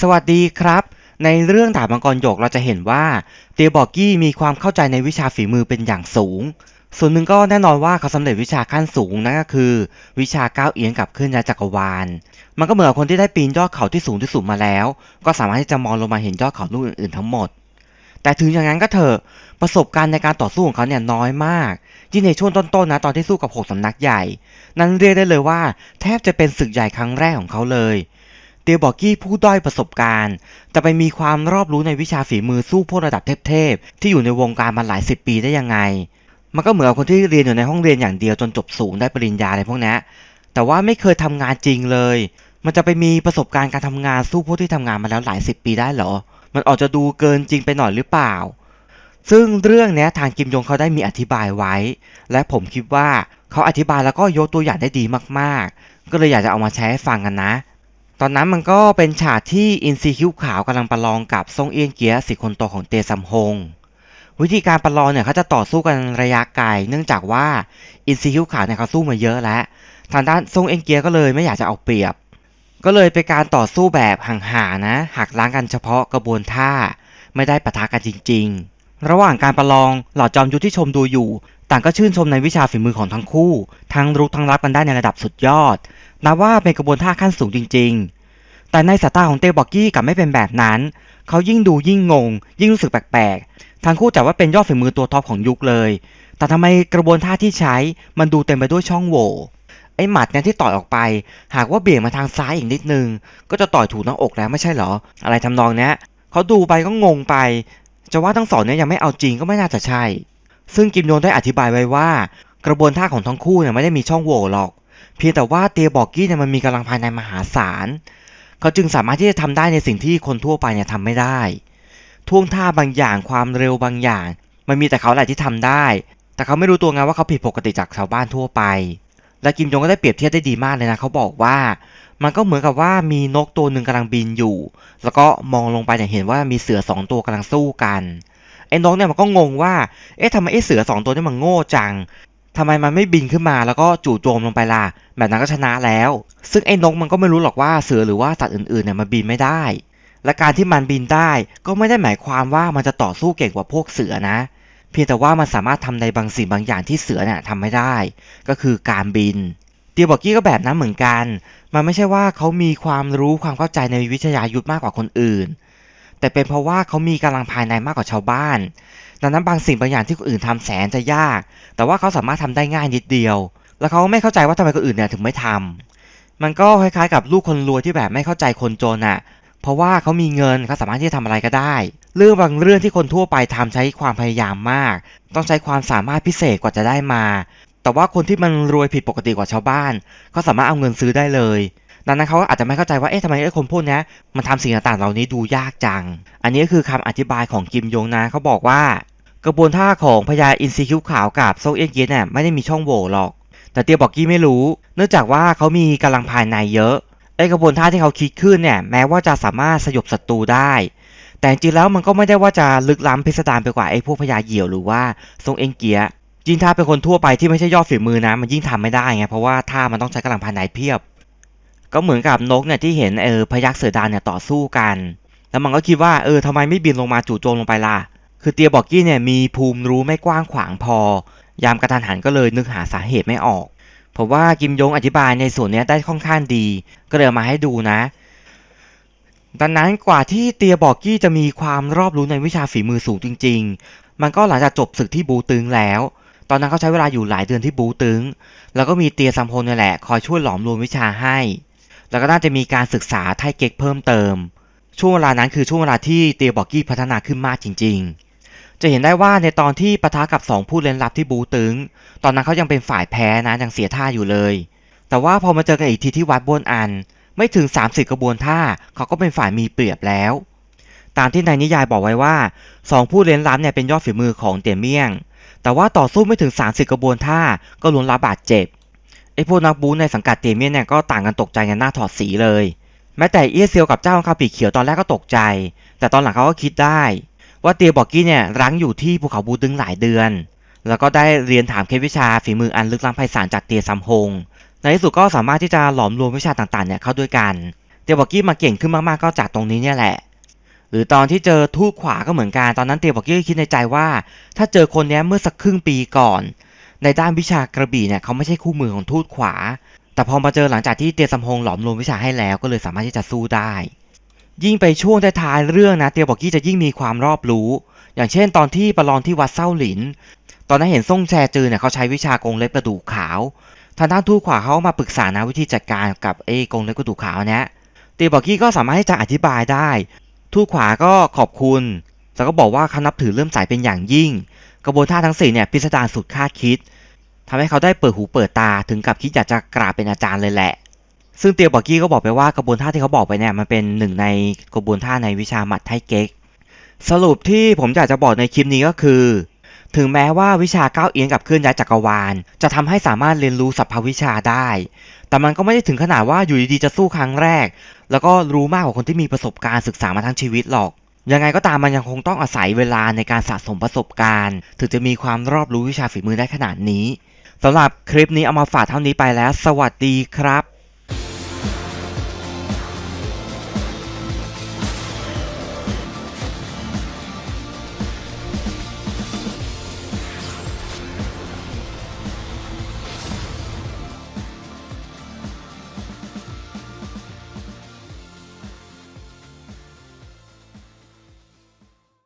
สวัสดีครับ ในเรื่องดาบมังกรหยกเราจะเห็นว่าเตียบอกกี้มีความเข้าใจในวิชาฝีมือเป็นอย่างสูง ส่วนหนึ่งก็แน่นอนว่าเขาสำเร็จวิชาขั้นสูงนั่นก็คือ วิชาก้าวเอียงกับเคลื่อนย้ายจักรวาล มันก็เหมือนคนที่ได้ปีนยอดเขาที่สูงที่สุดมาแล้ว ก็สามารถที่จะมองลงมาเห็นยอดเขาลูกอื่นๆทั้งหมด แต่ถึงอย่างนั้นก็เถอะประสบการณ์ในการต่อสู้ของเขาเนี่ยน้อยมากยิ่งในช่วงต้นๆนะตอนที่สู้กับหกสำนักใหญ่ นั้นเรียกได้เลยว่า แทบจะเป็นศึกใหญ่ครั้งแรกของเขาเลย เตียบอกกี้ผู้ด้อยประสบการณ์ แต่ไปมีความรอบรู้ในวิชาฝีมือสู้พวกระดับเทพๆที่อยู่ในวงการมาหลายสิบปีได้ยังไง มันก็เหมือนคนที่เรียนอยู่ในห้องเรียนอย่างเดียวจนจบสูงได้ปริญญาอะไรพวกนี้แต่ว่าไม่เคยทำงานจริงเลย มันจะไปมีประสบการณ์การทำงานสู้พวกที่ทำงานมาแล้วหลายสิบปีได้เหรอ มันออกจะดูเกินจริงไปหน่อยหรือเปล่า ซึ่งเรื่องเนี้ยทางกิมยงเขาได้มีอธิบายไว้ และผมคิดว่าเขาอธิบายแล้วก็ยกตัวอย่างได้ดีมากๆ ก็เลยอยากจะเอามาแชร์ให้ฟังกันนะ ตอนนั้นมันก็เป็นฉากที่อินซีคิ้วขาวกำลังประลองกับซงเอียนเกียสิคนโตของเตซัมฮงวิธีการประลองเนี่ยเขาจะต่อสู้กันระยะไกลเนื่องจากว่าอินซีคิ้วขาวเนี่ยเขาสู้มาเยอะแล้ว ทางด้านซงเอียนเกียก็เลยไม่อยากจะเอาเปรียบ ก็เลยเป็นการต่อสู้แบบห่างๆนะหักล้างกันเฉพาะกระบวนท่า ไม่ได้ปะทะกันจริง ๆ ระหว่างการประลองเหล่าจอมยุทธที่ชมดูอยู่ ต่างก็ชื่นชมในวิชาฝีมือของทั้งคู่ ทั้งรุกทั้งรับกันได้ในระดับสุดยอด นับว่าเป็นกระบวนท่าขั้นสูงจริง ๆ แต่ในสายตาของเตบอกกี้กลับไม่เป็นแบบนั้น เขายิ่งดูยิ่งงง ยิ่งรู้สึกแปลกๆ ทั้งคู่จัดว่าเป็นยอดฝีมือตัวท็อปของยุคเลย แต่ทำไมกระบวนท่าที่ใช้มันดูเต็มไปด้วยช่องโหว่ไอ้หมัดเนี่ยที่ต่อยออกไป หากว่าเบี่ยงมาทางซ้ายอีกนิดนึง ก็จะต่อยถูกหน้าอกแล้วไม่ใช่เหรอ อะไรทำนองเนี้ยเขาดูไปก็งงไป จะว่าทั้งสองเนี่ยยังไม่เอาจริงก็ไม่น่าจะใช่ ซึ่งกิมโยนได้อธิบายไว้ว่า กระบวนท่าของทั้งคู่เนี่ยไม่ได้มีช่องโหว่หรอก เพียงแต่ว่าเตียบอกกี้เนี่ยมันมีกำลังภายในมหาศาลเขาจึงสามารถที่จะทำได้ในสิ่งที่คนทั่วไปเนี่ยทำไม่ได้ท่วงท่าบางอย่างความเร็วบางอย่าง มันมีแต่เขาแหละที่ทำได้ แต่เขาไม่รู้ตัวไงว่าเขาผิดปกติจากชาวบ้านทั่วไป และกิมยงก็ได้เปรียบเทียบได้ดีมากเลยนะเขาบอกว่า มันก็เหมือนกับว่ามีนกตัวหนึ่งกำลังบินอยู่ แล้วก็มองลงไปเนี่ยเห็นว่ามีเสือสองตัวกำลังสู้กันไอ้นกเนี่ยมันก็งงว่า เอ๊ะทำไมไอ้เสือสองตัวนี่มันโง่จัง ทำไมมันไม่บินขึ้นมาแล้วก็จู่โจมลงไปล่ะ แบบนั้นก็ชนะแล้ว ซึ่งไอ้นกมันก็ไม่รู้หรอกว่าเสือหรือว่าสัตว์อื่นๆเนี่ยมันบินไม่ได้ และการที่มันบินได้ก็ไม่ได้หมายความว่ามันจะต่อสู้เก่งกว่าพวกเสือนะ เพียงแต่ว่ามันสามารถทำในบางสิ่งบางอย่างที่เสือเนี่ยทำไม่ได้ ก็คือการบินเตียบอกกี้ก็แบบนั้นเหมือนกัน มันไม่ใช่ว่าเขามีความรู้ความเข้าใจในวิทยายุทธมากกว่าคนอื่น แต่เป็นเพราะว่าเขามีกำลังภายในมากกว่าชาวบ้าน ดังนั้นบางสิ่งบางอย่างที่คนอื่นทำแสนจะยาก แต่ว่าเขาสามารถทำได้ง่ายนิดเดียว แล้วเขาไม่เข้าใจว่าทำไมคนอื่นเนี่ยถึงไม่ทำมันก็คล้ายๆกับลูกคนรวยที่แบบไม่เข้าใจคนจนอะ่ะ เพราะว่าเขามีเงินเขาสามารถที่จะทำอะไรก็ได้ เรื่องบางเรื่องที่คนทั่วไปทำใช้ความพยายามมาก ต้องใช้ความสามารถพิเศษกว่าจะได้มา แต่ว่าคนที่มันรวยผิดปกติกว่าชาวบ้านเขาสามารถเอาเงินซื้อได้เลย ดังนั้นเขาก็อาจจะไม่เข้าใจว่าเอ๊ะทำไมไอ้คนพวกนี้มันทำสิ่งต่างๆเหล่านี้ดูยากจัง อันนี้ก็คือคำอธิบายของกิมยงนะเขาบอกว่า กระบวนท่าของพญาอินทรีคิ้วขาวกับโซเอียนเกียนเนี่ยไม่ได้มีช่องโหว่หรอก แต่เตียบอกกี้ไม่รู้ เนื่องจากว่าเขามีกำลังภายในเยอะไอ้กระบวนท่าที่เขาคิดขึ้นเนี่ยแม้ว่าจะสามารถสยบศัตรูได้ แต่จริงๆแล้วมันก็ไม่ได้ว่าจะลึกล้ำพิสดารไปกว่าไอ้พวกพญาเหี่ยวหรือว่าทรงเอ็งเกียยิ่งถ้าเป็นคนทั่วไปที่ไม่ใช่ยอดฝีมือนะ มันยิ่งทำไม่ได้ไงเพราะว่าท่ามันต้องใช้กำลังภายในเพียบ ก็เหมือนกับนกเนี่ยที่เห็นเออพยักเสือดานเนี่ยต่อสู้กัน แล้วมันก็คิดว่าเออทำไมไม่บินลงมาจู่โจมลงไปล่ะ คือเตียบอกกี้เนี่ยมีภูมิรู้ไม่กว้างขวางพอ ยามกระทันหันก็เลยนึกหาสาเหตุไม่ออก ผมว่ากิมยงอธิบายในส่วนนี้ได้ค่อนข้างดี ก็เลยมาให้ดูนะ ดังนั้นกว่าที่เตียบอกกี้จะมีความรอบรู้ในวิชาฝีมือสูงจริง ๆ มันก็หลังจากจบศึกที่บูตึงแล้วตอนนั้นเขาใช้เวลาอยู่หลายเดือนที่บูตึง แล้วก็มีเตียซัมพลนี่แหละ คอยช่วยหลอมรวมวิชาให้ แล้วก็น่าจะมีการศึกษาไทเก๊กเพิ่มเติม ช่วงเวลานั้นคือช่วงเวลาที่เตียบอกกี้พัฒนาขึ้นมากจริง ๆ จะเห็นได้ว่าในตอนที่ปะทะกับสองผู้เล่นลับที่บูตึง ตอนนั้นเขายังเป็นฝ่ายแพ้นะยังเสียท่าอยู่เลย แต่ว่าพอมาเจอกันอีกทีที่วัดบนอัน ไม่ถึง 30 กระบวนท่าเขาก็เป็นฝ่ายมีเปรียบแล้ว ตามที่ในนิยายบอกไว้ว่าสองผู้เล่นลับเนี่ยเป็นยอดฝีมือของเตียเมี่ยง แต่ว่าต่อสู้ไม่ถึง 30 กระบวนท่าก็ล้วนรับบาดเจ็บ ไอ้พวกนักบูในสังกัดเตเมียงเนี่ยก็ต่างกันตกใจกันหน้าถอดสีเลย แม้แต่เอียเซียวกับเจ้าข้าปีเขียวตอนแรกก็ตกใจ แต่ตอนหลังเขาก็คิดได้ ว่าเตียบอกกี้เนี่ยรั้งอยู่ที่ภูเขาบูตึงหลายเดือน แล้วก็ได้เรียนถามเคล็ดวิชาฝีมืออันลึกล้ำไพศาลจากเตียซัมฮงในที่สุดก็สามารถที่จะหลอมรวมวิชาต่างๆเนี่ยเข้าด้วยกันแตียบอกกี้มาเก่งขึ้นมากๆก็จากตรงนี้เนี่ยแหละ หรือตอนที่เจอทูตขวาก็เหมือนกันตอนนั้นเตียบอกกี้คิดในใจว่า ถ้าเจอคนนี้เมื่อสักครึ่งปีก่อน ในด้านวิชากระบี่เนี่ยเขาไม่ใช่คู่มือของทูตขวา แต่พอมาเจอหลังจากที่เตียสัมพงหลอมรวมวิชาให้แล้ว ก็เลยสามารถที่จะสู้ได้ ยิ่งไปช่วงท้ายเรื่องนะเตียบอกกี้จะยิ่งมีความรอบรู้ อย่างเช่น ตอนที่ประลองที่วัดเส้าหลิน ตอนนั้นเห็นซ่งแชจือเนี่ยเขาใช้วิชากรงเล็บกระดูกขาวทางด้านทูตขวาเขามาปรึกษานะวิธีจัดการกับไอ้กรงเล็บกระดูกขาวเนี้ยเตียบอกกี้ก็สามารถที่จะอธิบายได้ ทูตขวาก็ขอบคุณ แล้วก็บอกว่าเขานับถือเริ่อมใสเป็นอย่างยิ่ง กระบวนท่าทั้งสี่เนี่ยพิสดารสุดคาดคิดทำให้เขาได้เปิดหูเปิดตาถึงกับคิดอยากจะกราบเป็นอาจารย์เลยแหละ ซึ่งเตียวบอกกี้ก็บอกไปว่ากระบวนท่าที่เขาบอกไปเนี่ยมันเป็นหนึ่งในกระบวนท่าในวิชาหมัดไทเก๊กสรุปที่ผมอยากจะบอกในคลิปนี้ก็คือ ถึงแม้ว่าวิชาก้าวเอียงกับเคลื่อนย้ายจักรวาล จะทำให้สามารถเรียนรู้สรรพวิชาได้ แต่มันก็ไม่ได้ถึงขนาดว่าอยู่ดีๆจะสู้ครั้งแรก แล้วก็รู้มากกว่าคนที่มีประสบการณ์ศึกษามาทั้งชีวิตหรอก ยังไงก็ตามมันยังคงต้องอาศัยเวลาในการสะสมประสบการณ์ ถึงจะมีความรอบรู้วิชาฝีมือได้ขนาดนี้สำหรับคลิปนี้เอามาฝากเท่านี้ไปแล้ว สวัสดีครับ